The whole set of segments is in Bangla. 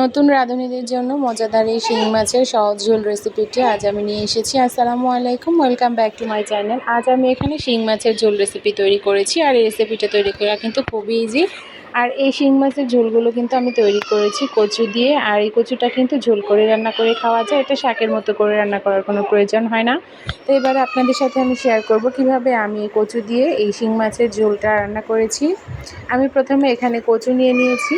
নতুন রাঁধুনিদের জন্য মজাদার এই শিং মাছের সহজ ঝোল রেসিপিটি আজ আমি নিয়ে এসেছি। আসসালামু আলাইকুম welcome back to my channel আজ আমি এখানে শিং মাছের ঝোল রেসিপি তৈরি করেছি আর এই রেসিপিটা তৈরি করা কিন্তু খুবই ইজি আর এই শিং মাছের ঝোলগুলো কিন্তু আমি তৈরি করেছি কচু দিয়ে, আর এই কচুটা কিন্তু ঝোল করে রান্না করে খাওয়া যায়। এটা শাকের মতো করে রান্না করার কোনো প্রয়োজন হয় না। তো এবারে আপনাদের সাথে আমি শেয়ার করব কীভাবে আমি কচু দিয়ে এই শিং মাছের ঝোলটা রান্না করেছি। আমি প্রথমে এখানে কচু নিয়ে নিয়েছি।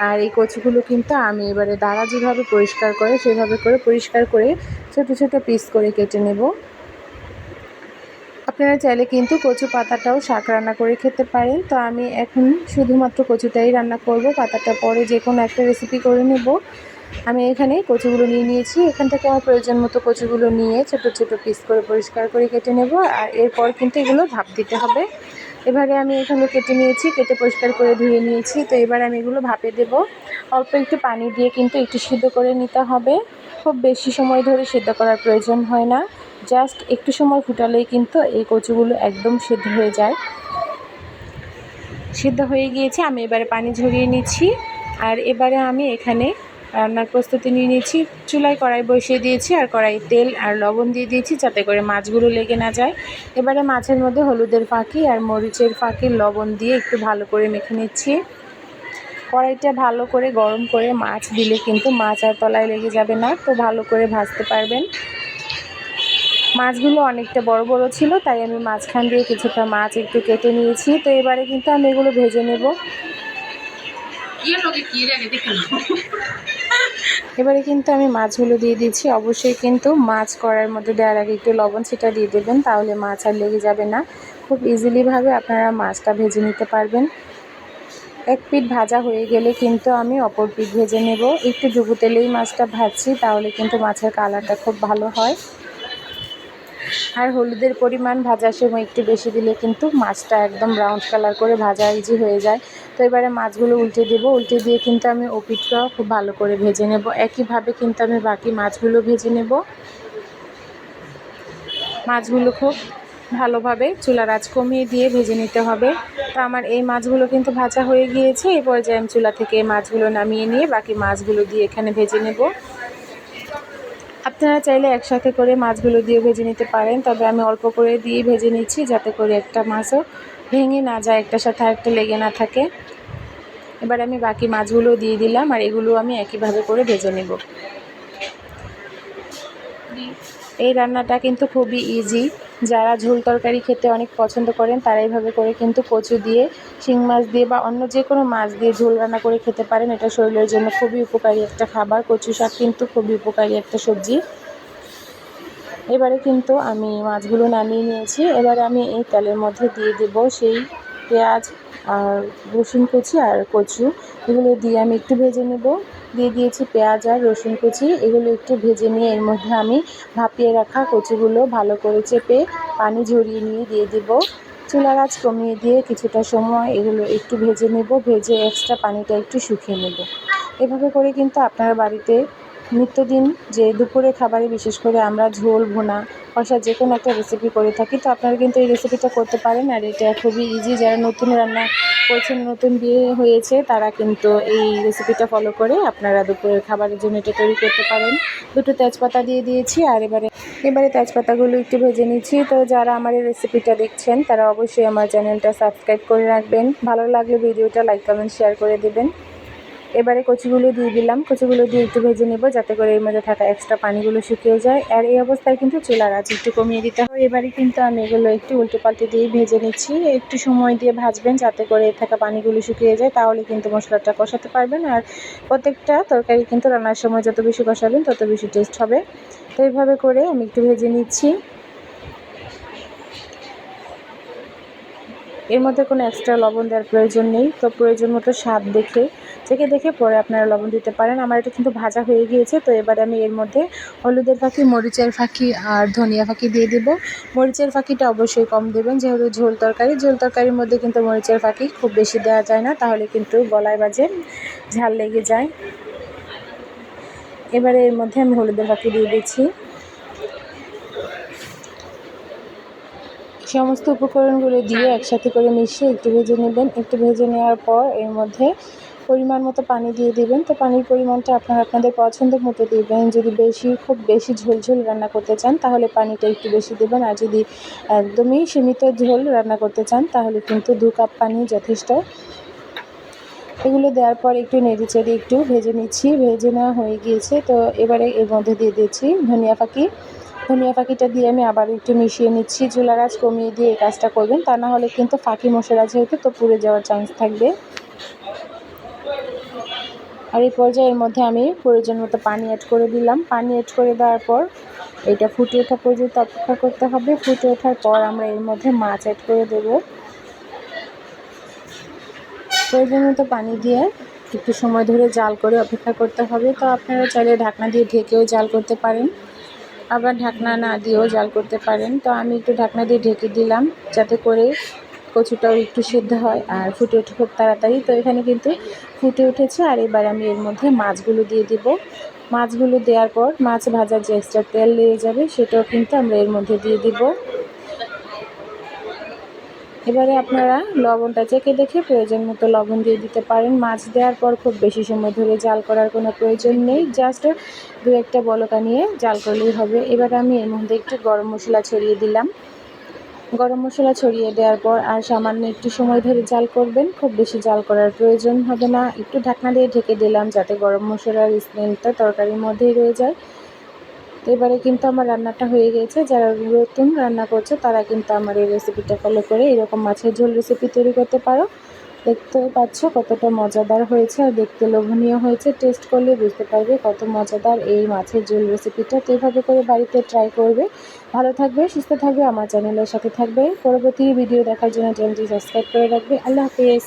আর এই কচুগুলো কিন্তু আমি এবারে দাঁড়া যেভাবে পরিষ্কার করে, সেভাবে করে পরিষ্কার করে ছোটো ছোটো পিস করে কেটে নেব। আপনারা চাইলে কিন্তু কচু পাতাটাও শাক রান্না করে খেতে পারেন। তো আমি এখন শুধুমাত্র কচুটাই রান্না করব, পাতাটা পরে যে কোনো একটা রেসিপি করে নেব। আমি এখানে কচুগুলো নিয়ে নিয়েছি। এখান থেকে আমার প্রয়োজন মতো কচুগুলো নিয়ে ছোট ছোট পিস করে পরিষ্কার করে কেটে নেব। আর এরপর কিন্তু এগুলো ভাপ দিতে হবে। এবারে আমি এখানে কেটে নিয়েছি, কেটে পরিষ্কার করে ধুয়ে নিয়েছি। তো এবার আমি এগুলো ভাপে দেব। অল্প একটু পানি দিয়ে কিন্তু একটু সিদ্ধ করে নিতে হবে। খুব বেশি সময় ধরে সিদ্ধ করার প্রয়োজন হয় না। জাস্ট একটু সময় ফুটালেই কিন্তু এই কচুগুলো একদম সিদ্ধ হয়ে যায়। সিদ্ধ হয়ে গিয়েছে, আমি এবারে পানি ঝরিয়ে নিচ্ছি। আর এবারে আমি এখানে রান্নার প্রস্তুতি নিয়ে নিয়েছি। চুলায় কড়াই বসিয়ে দিয়েছি আর কড়াই তেল আর লবণ দিয়ে দিয়েছি যাতে করে মাছগুলো লেগে না যায়। এবারে মাছের মধ্যে হলুদের ফাঁকি আর মরিচের ফাঁকি, লবণ দিয়ে একটু ভালো করে মেখে নিচ্ছি। কড়াইটা ভালো করে গরম করে মাছ দিলে কিন্তু মাছ আর তলায় লেগে যাবে না, তো ভালো করে ভাজতে পারবেন। মাছগুলো অনেকটা বড় বড় ছিল, তাই আমি মাঝখান দিয়ে কিছুটা মাছ একটু কেটে নিয়েছি। তো এবারে কিন্তু আমি এগুলো ভেজে নেব। এবারে কিন্তু আমি মাছগুলো দিয়ে দিচ্ছি অবশ্যই কিন্তু মাছ করার মধ্যে দেওয়ার আগে একটু লবণ, সেটা দিয়ে দেবেন, তাহলে মাছ আর লেগে যাবে না। খুব ইজিলিভাবে আপনারা মাছটা ভেজে নিতে পারবেন। এক পিঠ ভাজা হয়ে গেলে কিন্তু আমি অপর পিট ভেজে নেব। একটু ডুবু তেলেই মাছটা ভাজছি, তাহলে কিন্তু মাছের কালারটা খুব ভালো হয়। আর হলুদের পরিমাণ ভাজার সময় একটু বেশি দিলে কিন্তু মাছটা একদম ব্রাউন কালার করে ভাজা ইজি হয়ে যায়। তো এবারে মাছগুলো উল্টে দেব। উল্টে দিয়ে কিন্তু আমি ওপিটটাও খুব ভালো করে ভেজে নেব। একইভাবে কিন্তু আমি বাকি মাছগুলো ভেজে নেব। মাছগুলো খুব ভালোভাবে চুলার আঁচ কমিয়ে দিয়ে ভেজে নিতে হবে। তো আমার এই মাছগুলো কিন্তু ভাজা হয়ে গিয়েছে। এই পর্যায়ে আমি চুলা থেকে মাছগুলো নামিয়ে নিয়ে বাকি মাছগুলো দিয়ে এখানে ভেজে নেব। আপনারা চাইলে একসাথে করে মাছগুলো দিয়ে ভেজে নিতে পারেন, তবে আমি অল্প করে দিয়ে ভেজে নিচ্ছি যাতে করে একটা মাছও ভেঙে না যায় একটা সাথে আরেকটা লেগে না থাকে। এবার আমি বাকি মাছগুলো দিয়ে দিলাম আর এগুলো আমি একইভাবে করে ভেজে নেব। এই রান্নাটা কিন্তু খুবই ইজি যারা ঝোল তরকারি খেতে অনেক পছন্দ করেন, তারা এইভাবে করে কিন্তু কচু দিয়ে, শিং মাছ দিয়ে বা অন্য যে কোনো মাছ দিয়ে ঝোল রান্না করে খেতে পারেন। এটা শরীরের জন্য খুবই উপকারী একটা খাবার। কচু শাক কিন্তু খুবই উপকারী একটা সবজি। এবারে কিন্তু আমি মাছগুলো নামিয়ে নিয়েছি। এবারে আমি এই তেলের মধ্যে দিয়ে দেব সেই পেঁয়াজ আর রসুন কুচি আর কচু, এগুলো দিয়ে আমি একটু ভেজে নেব। দিয়ে দিয়েছি পেঁয়াজ আর রসুন কুচি, এগুলো একটু ভেজে নিয়ে এর মধ্যে আমি ভাপিয়ে রাখা কচুগুলো ভালো করে চেপে পানি ঝরিয়ে নিয়ে দিয়ে দেব। চুলা গাছ কমিয়ে দিয়ে কিছুটা সময় এগুলো একটু ভেজে নেব, ভেজে এক্সট্রা পানিটা একটু শুকিয়ে নেব। এভাবে করে কিন্তু আপনার বাড়িতে নিত্যদিন যে দুপুরে খাবারে, বিশেষ করে আমরা ঝোল, ভোনা, কষা যে কোনো একটা রেসিপি করে থাকি, তো আপনারা কিন্তু এই রেসিপিটা করতে পারেন। আর এটা খুবই ইজি যারা নতুন রান্না করছেন, নতুন বিয়ে হয়েছে, তারা কিন্তু এই রেসিপিটা ফলো করে আপনারা দুপুরের খাবারের জন্য এটা তৈরি করতে পারেন। দুটো তেজপাতা দিয়ে দিয়েছি, আর এবারে এবারে তেজপাতাগুলো একটু ভেজে নিচ্ছি। তো যারা আমার এই রেসিপিটা দেখছেন, তারা অবশ্যই আমার চ্যানেলটা সাবস্ক্রাইব করে রাখবেন। ভালো লাগলে ভিডিওটা লাইক কমেন্ট শেয়ার করে দেবেন। এবারে কচিগুলো দিয়ে দিলাম। কচিগুলো দিয়ে একটু ভেজে নেব যাতে করে এর মধ্যে থাকা এক্সট্রা পানিগুলো শুকিয়ে যায়। আর এই অবস্থায় কিন্তু চুলার আঁচ একটু কমিয়ে দিতে হয় এবারে কিন্তু আমি এগুলো একটু উল্টো পাল্টে দিয়ে ভেজে নিচ্ছি। একটু সময় দিয়ে ভাজবেন যাতে করে এর থাকা পানিগুলো শুকিয়ে যায়, তাহলে কিন্তু মশলাটা কষাতে পারবেন। আর প্রত্যেকটা তরকারি কিন্তু রান্নার সময় যত বেশি কষাবেন, তত বেশি টেস্ট হবে। তো এইভাবে করে আমি একটু ভেজে নিচ্ছি। এর মধ্যে কোনো এক্সট্রা লবণ দেওয়ার প্রয়োজন নেই। তো প্রয়োজন মতো স্বাদ দেখে, থেকে দেখে পরে আপনারা লবণ দিতে পারেন। আমার এটা কিন্তু ভাজা হয়ে গিয়েছে, তো এবারে আমি এর মধ্যে হলুদের ফাঁকি, মরিচের ফাঁকি আর ধনিয়া ফাঁকি দিয়ে দেবো। মরিচের ফাঁকিটা অবশ্যই কম দেবেন, যেহেতু ঝোল তরকারি। ঝোল তরকারির মধ্যে কিন্তু মরিচের ফাঁকি খুব বেশি দেওয়া যায় না, তাহলে কিন্তু গলায় বাজে, ঝাল লেগে যায়। এবারে এর মধ্যে আমি হলুদের ফাঁকি দিয়ে দিচ্ছি। সমস্ত উপকরণগুলো দিয়ে একসাথে করে মিশিয়ে একটু ভেজে নেবেন। একটু ভেজে নেওয়ার পর এর মধ্যে পরিমাণ মতো পানি দিয়ে দিবেন। তো পানির পরিমাণটা আপনারা আপনাদের পছন্দ মতো দিবেন। যদি বেশি খুব বেশি ঝোল রান্না করতে চান তাহলে পানিটা একটু বেশি দেবেন। আর যদি একদমই সীমিত ঝোল রান্না করতে চান তাহলে কিন্তু দু কাপ পানি যথেষ্ট। এগুলো দেওয়ার পর একটু নেড়ে চেড়ে একটু ভেজে নিচ্ছি। ভেজে নেওয়া হয়ে গিয়েছে। তো এবারে এর মধ্যে দিয়ে দিচ্ছি ধনিয়া পাখি ধনিয়া পাখিটা দিয়ে আমি আবার একটু মিশিয়ে নিচ্ছি। চুলার আঁচ কমিয়ে দিয়ে এই কাজটা করবেন। তা না হলে কিন্তু ফাঁকি মশলা যেহেতু তো পুড়ে যাওয়ার চান্স থাকবে। আর এই পর্যায়ের মধ্যে আমি প্রয়োজন মতো পানি অ্যাড করে দিলাম। পানি অ্যাড করে দেওয়ার পর এটা ফুটে ওঠা পর্যন্ত অপেক্ষা করতে হবে। ফুটে ওঠার পর আমরা এর মধ্যে মাছ অ্যাড করে দেব। প্রয়োজন মতো পানি দিয়ে একটু সময় ধরে জাল করে অপেক্ষা করতে হবে। তো আপনারা চাইলে ঢাকনা দিয়ে ঢেকেও জাল করতে পারেন। আবার ঢাকনা না দিয়েও জাল করতে পারেন। তো আমি একটু ঢাকনা দিয়ে ঢেকে দিলাম যাতে করে কচুটাও একটু সেদ্ধ হয় আর ফুটে ওঠে খুব তাড়াতাড়ি। তো এখানে কিন্তু ফুটে উঠেছে আর এবার আমি এর মধ্যে মাছগুলো দিয়ে দিব। মাছগুলো দেওয়ার পর মাছ ভাজার যে এক্সট্রা তেল লেগে যাবে সেটাও কিন্তু আমরা এর মধ্যে দিয়ে দিব। এবারে আপনারা লবণটা চেকে দেখে প্রয়োজন মতো লবণ দিয়ে দিতে পারেন। মাছ দেওয়ার পর খুব বেশি সময় ধরে জাল করার কোনো প্রয়োজন নেই। জাস্ট দু একটা বলকা নিয়ে জাল করলেই হবে। এবার আমি এর মধ্যে একটু গরম মশলা ছড়িয়ে দিলাম। গরম মশলা ছড়িয়ে দেওয়ার পর আর সামান্য একটু সময় ধরে জাল করবেন। খুব বেশি জাল করার প্রয়োজন হবে না। একটু ঢাকনা দিয়ে ঢেকে দিলাম যাতে গরম মশলার স্মেলটা তরকারির মধ্যেই রয়ে যায়। এবারে কিন্তু আমার রান্নাটা হয়ে গেছে। যারা নতুন রান্না করছে, তারা কিন্তু আমার এই রেসিপিটা ফলো করে এরকম মাছের ঝোল রেসিপি তৈরি করতে পারো। দেখতে পাচ্ছ কতটা মজাদার হয়েছে আর দেখতে লোভনীয় হয়েছে। টেস্ট করলে বুঝতে পারবে কত মজাদার এই মাছের ঝোল রেসিপিটা তো এভাবে করে বাড়িতে ট্রাই করবে। ভালো থাকবে, সুস্থ থাকবে, আমার চ্যানেলের সাথে থাকবে। পরবর্তী ভিডিও দেখার জন্য চ্যানেলটি সাবস্ক্রাইব করে রাখবে। আল্লাহ হাফিজ।